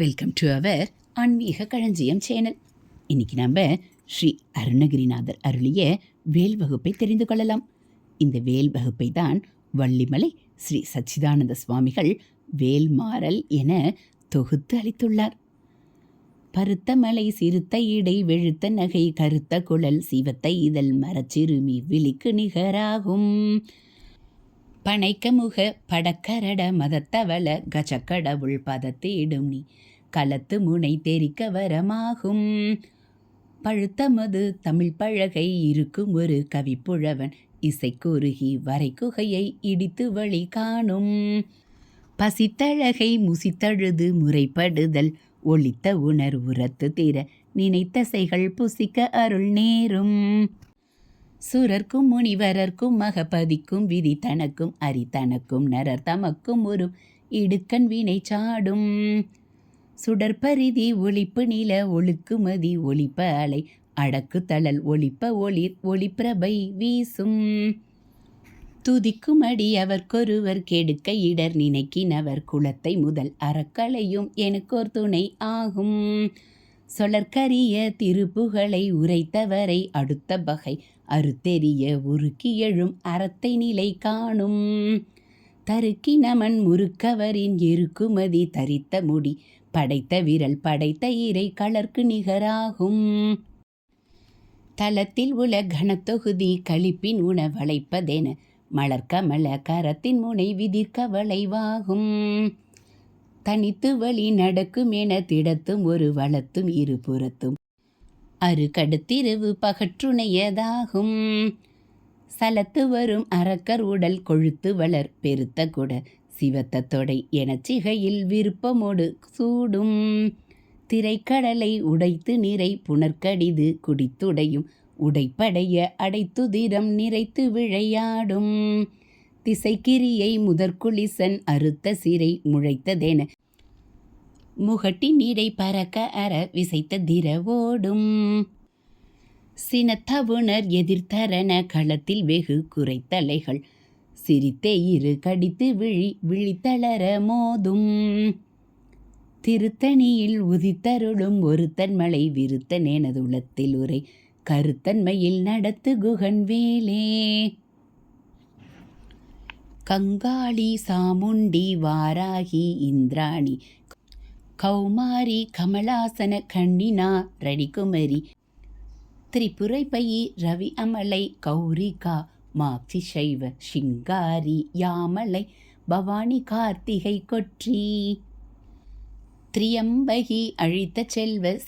Welcome to our ஆன்மீக களஞ்சியம் channel. இன்னைக்கு நம்ம ஸ்ரீ அருணகிரிநாதர் அருளிய வேல் வகுப்பை தெரிந்து கொள்ளலாம். இந்த வேல் வகுப்பை தான் வள்ளிமலை ஸ்ரீ சச்சிதானந்த சுவாமிகள் வேல்மாறல் என தொகுத்து அளித்துள்ளார். பருத்த மலை சிறுத்த இடை வெழுத்த நகை கருத்த குழல் சிவத்த இதழ் மரச்சிறுமி விழிக்கு நிகராகும். பனைக்க முக படக்கரட மதத்தவள கஜக்கடவுள் பதத்தேடும் நீ களத்து முனை தெரிக்க வரமாகும். பழுத்தமது தமிழ் பழகை இருக்கும் ஒரு கவிப்புழவன் இசைக்குருகி வரைக்குகையை இடித்து வழி காணும். பசித்தழகை முசித்தழுது முறைப்படுதல் ஒளித்த உணர் உரத்து தீர நினைத்தசைகள் புசிக்க அருள் நேரும். சுரர்க்கும் முனிவரர்க்கும் மகபதிக்கும் விதி தனக்கும் அரி தனக்கும் நரர் தமக்கும் ஒரு இடுக்கண் வினை சாடும். சுடற்பரிதி ஒளிப்பு நில ஒழுக்குமதி ஒளிப்ப அலை. அடக்கு தளல் ஒளிப்ப ஒளிர் ஒளிப்பிரபை வீசும். துதிக்கும் அடி அவர்க்கொருவர் கெடுக்க இடர் நினைக்கினவர் குலத்தை முதல் அறக்களையும் எனக்கோர் துணை ஆகும். சொலற்கரிய திருப்புகளை உரைத்தவரை அடுத்த பகை. அறுத்தெறிய உருக்கி எழும் அறத்தை நிலை காணும். தருக்கி நமன் முறுக்கவரின் எருக்குமதி தரித்த முடி. படைத்த விரல் படைத்த இறை கலர்க்கு நிகராகும். தலத்தில் உல கனத்தொகுதி களிப்பின் உணவளைப்பதென மலர்க்கமல கரத்தின் முனை விதிர்க்க வளைவாகும் தனித்து வழி நடக்கும் என திடத்தும் ஒரு வளத்தும் இருபுறத்தும் அரு கடுத்திரவு பகற்றுணையதாகும். சலத்து வரும் அரக்கர் உடல் கொழுத்து வளர் பெருத்த குட சிவத்த தொடை எனச் சிகையில் விருப்பமோடு சூடும். திரைக்கடலை உடைத்து நிறை புனர்கடிது குடித்துடையும். உடைப்படைய அடைத்துதிரம் நிறைத்து விளையாடும் திசைக்கிரியை முதற்குளிசன் அறுத்த சிறை முளைத்ததென முகட்டி நீரை பறக்க அற விசைத்த திரவோடும் சினத்தவுணர் எதிர்த்தரன களத்தில் வெகு குறைத்தலைகள். சிரித்தே இரு கடித்து விழி விழித்தளர மோதும். திருத்தணியில் உதித்தருளும் ஒருத்தன் மலை எனது உள்ளத்தில் உரை. கருத்தன்மையில் நடத்து குகன் வேலே. கங்காளி சாமுண்டி வாராகி இந்திராணி. கௌமாரி கமலாசன கண்ணினா ரணிகுமரி திரிபுரை பையி ரவி அமலை கௌரிகா. மாக்சி சைவ சிங்காரி யாமலை பவானி கார்த்திகை கொற்றி. திரியம்பகி அழித்த செல்வ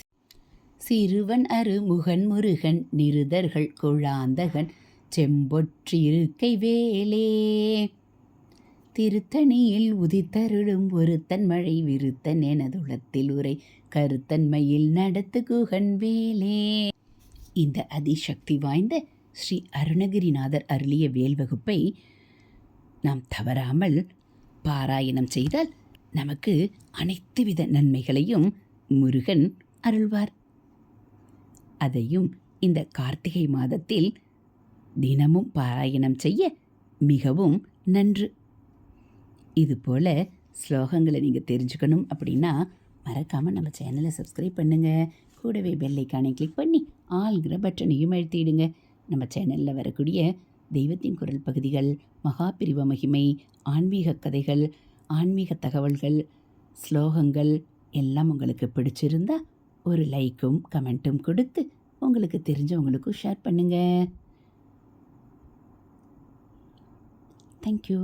சிறுவன் அரு முகன் முருகன் நிருதர்கள் குழாந்தகன் செம்பொற்றிருக்கை வேலே. திருத்தணியில் உதித்தருளும் ஒருத்தன் மழை விருத்தன் எனதுளத்தில் உரை கருத்தன்மையில் நடத்து குகன் வேலே. இந்த அதிசக்தி வாய்ந்த ஸ்ரீ அருணகிரிநாதர் அருளிய வேல் வகுப்பை நாம் தவறாமல் பாராயணம் செய்தால் நமக்கு அனைத்து வித நன்மைகளையும் முருகன் அருள்வார். அதையும் இந்த கார்த்திகை மாதத்தில் தினமும் பாராயணம் செய்ய மிகவும் நன்று. இதுபோல் ஸ்லோகங்களை நீங்கள் தெரிஞ்சுக்கணும் அப்படின்னா மறக்காமல் நம்ம சேனலை சப்ஸ்கிரைப் பண்ணுங்கள் கூடவே பெல்லைக்கானை கிளிக் பண்ணி ஆள்கிற பட்டனையும் அழுத்திடுங்க. நம்ம சேனலில் வரக்கூடிய தெய்வத்தின் குரல் பகுதிகள் மகாபிரிவ மகிமை ஆன்மீக கதைகள் ஆன்மீக தகவல்கள் ஸ்லோகங்கள் எல்லாம் உங்களுக்கு பிடிச்சிருந்தா ஒரு லைக்கும் கமெண்ட்டும் கொடுத்து உங்களுக்கு தெரிஞ்சவங்களுக்கும் ஷேர் பண்ணுங்கள் தேங்க்யூ